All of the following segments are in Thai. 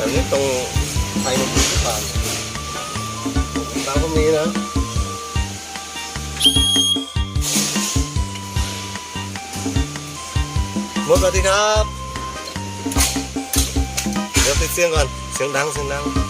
แต่นี่ตรงไทยมันดีหรือเปล่าตามก็มีนะหมดสวัสดีครับ เดี๋ยวติดเสียงก่อน เสียงดัง เสียงดัง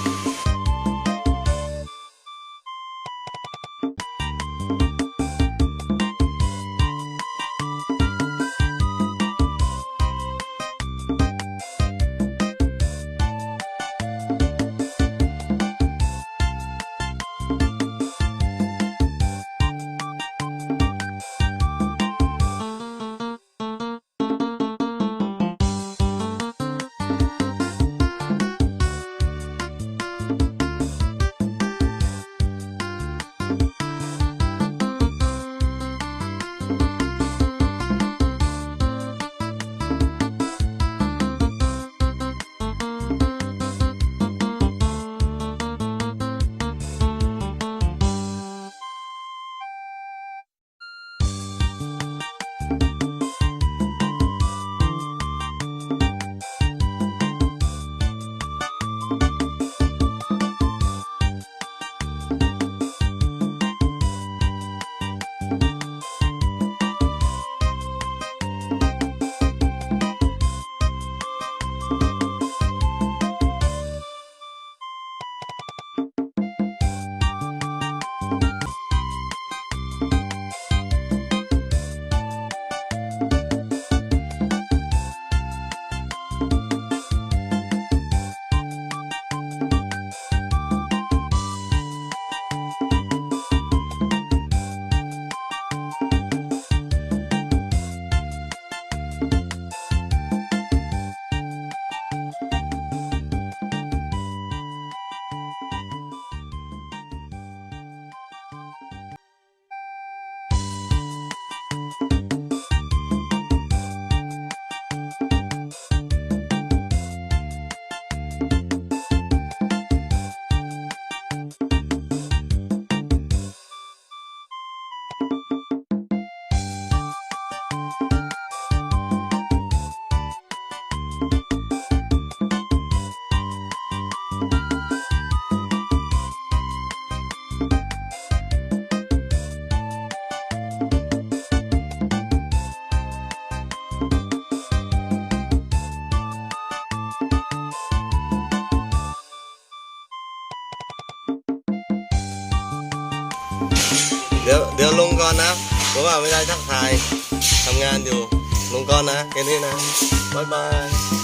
ดี๋ยวเดี๋ยวลงก่อนนะเพราะว่าไม่ได้ทักทายทำงานอยู่ ลงก่อนนะแค่นี้นะบ๊ายบาย